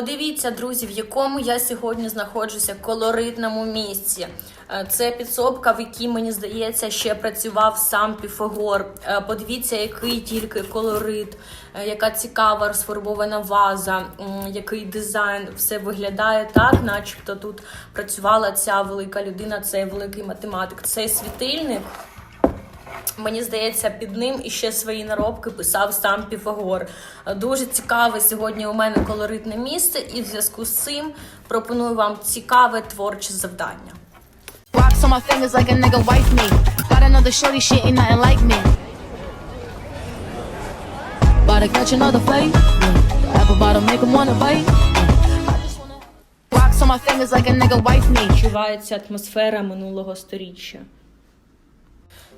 Подивіться, друзі, в якому я сьогодні знаходжуся колоритному місці. Е, Це підсобка, в якій мені здається, ще працював сам Піфагор. Е, Подивіться, який тільки колорит, е, яка цікава розфарбована ваза, який дизайн. Все виглядає так, начебто тут працювала ця велика людина, цей великий математик. Цей світильник. Мені здається, під ним іще свої наробки писав сам Піфагор. Дуже цікаве сьогодні у мене колоритне місце, і в зв'язку з цим пропоную вам цікаве творче завдання. Відчувається атмосфера минулого сторіччя.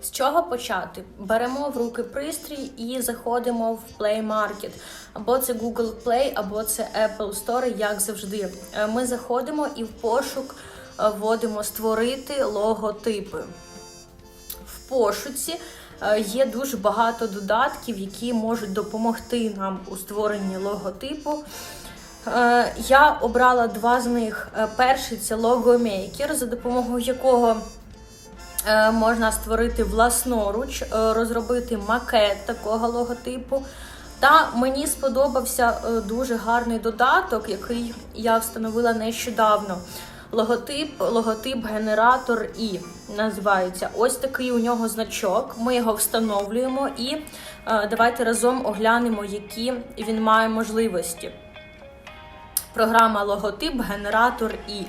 З чого почати? Беремо в руки пристрій і заходимо в Play Market. Або це Google Play, або це Apple Store, як завжди. Е, Ми заходимо і в пошук е, вводимо створити логотипи. В пошуці е, є дуже багато додатків, які можуть допомогти нам у створенні логотипу. Я обрала два з них. Перший це Logomaker, за допомогою якого можна створити власноруч, е, розробити макет такого логотипу. Та мені сподобався е, дуже гарний додаток, який я встановила нещодавно. Логотип, логотип генератор І називається. Ось такий у нього значок. Ми його встановлюємо і е, давайте разом оглянемо, які він має можливості. Програма логотип, генератор І.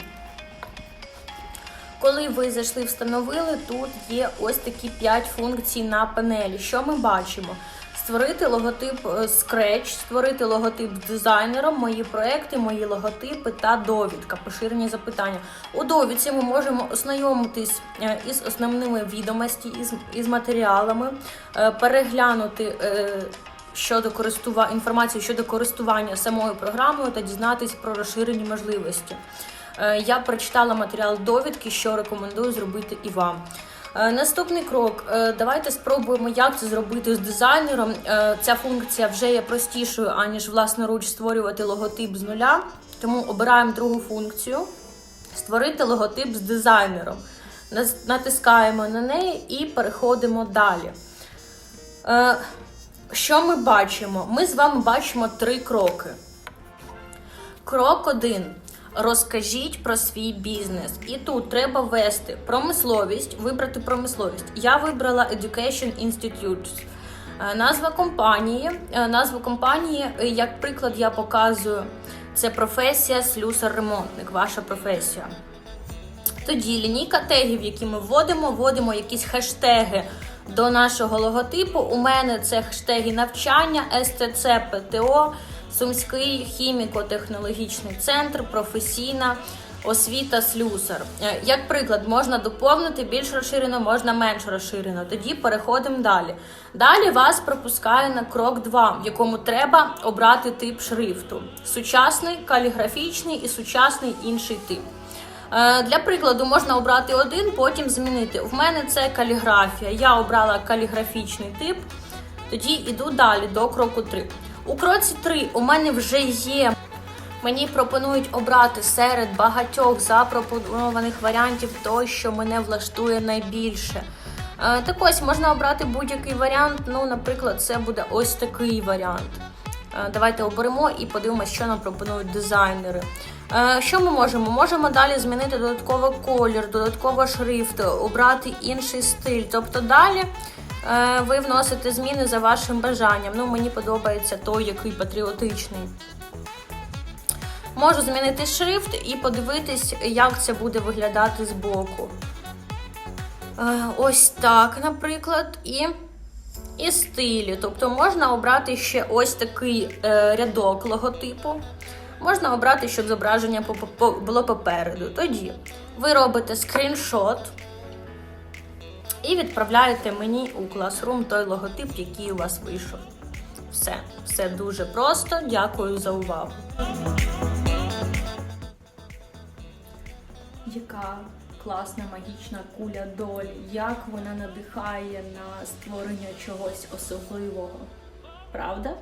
Коли ви зайшли, встановили, тут є ось такі 5 функцій на панелі. Що ми бачимо? Створити логотип е, Scratch, створити логотип з дизайнером, мої проекти, мої логотипи та довідка, поширені запитання. У довідці ми можемо ознайомитись е, із основними відомості, із, із матеріалами, е, переглянути. Щодо користува... інформацію щодо користування самою програмою та дізнатись про розширені можливості. Е, Я прочитала матеріал довідки, що рекомендую зробити і вам. Е, Наступний крок. Е, Давайте спробуємо, як це зробити з дизайнером. Ця функція вже є простішою, аніж власноруч створювати логотип з нуля. Тому обираємо другу функцію створити логотип з дизайнером. Натискаємо на неї і переходимо далі. Що ми бачимо? Ми з вами бачимо три кроки. Крок один. Розкажіть про свій бізнес. І тут треба ввести промисловість, вибрати промисловість. Я вибрала Education Institutes. Е, Назва компанії. Е, Назву компанії, е, як приклад, я показую. Це професія слюсар-ремонтник, ваша професія. Тоді лінійка тегів, які ми вводимо, вводимо якісь хештеги до нашого логотипу. У мене це хештеги навчання, СТЦ, ПТО, Сумський хіміко-технологічний центр, професійна освіта слюсар. Е, Як приклад, можна доповнити більш розширено, можна менш розширено. Тоді переходимо далі. Далі вас пропускає на крок 2, в якому треба обрати тип шрифту: сучасний, каліграфічний і сучасний інший тип. Е, Для прикладу можна обрати один, потім змінити. В мене це каліграфія. Я обрала каліграфічний тип. Тоді йду далі до кроку 3. У кроці 3 у мене вже є. Мені пропонують обрати серед багатьох запропонованих варіантів той, що мене влаштує найбільше. Е, Так ось можна обрати будь-який варіант. Ну, наприклад, це буде ось такий варіант. Е, Давайте оберемо і подивимося, що нам пропонують дизайнери. Е, Що ми можемо? Можемо далі змінити додатково колір, додатково шрифт, обрати інший стиль. Тобто далі ви вносите зміни за вашим бажанням. Ну, мені подобається той, який патріотичний. Можу змінити шрифт і подивитись, як це буде виглядати збоку. Е, Ось так, наприклад, і, і стилі. Тобто можна обрати ще ось такий е, рядок логотипу. Можна обрати, щоб зображення було попереду. Тоді ви робите скріншот і відправляєте мені у Classroom той логотип, який у вас вийшов. Все, все дуже просто. Дякую за увагу. Яка класна магічна куля долі, як вона надихає на створення чогось особливого. Правда?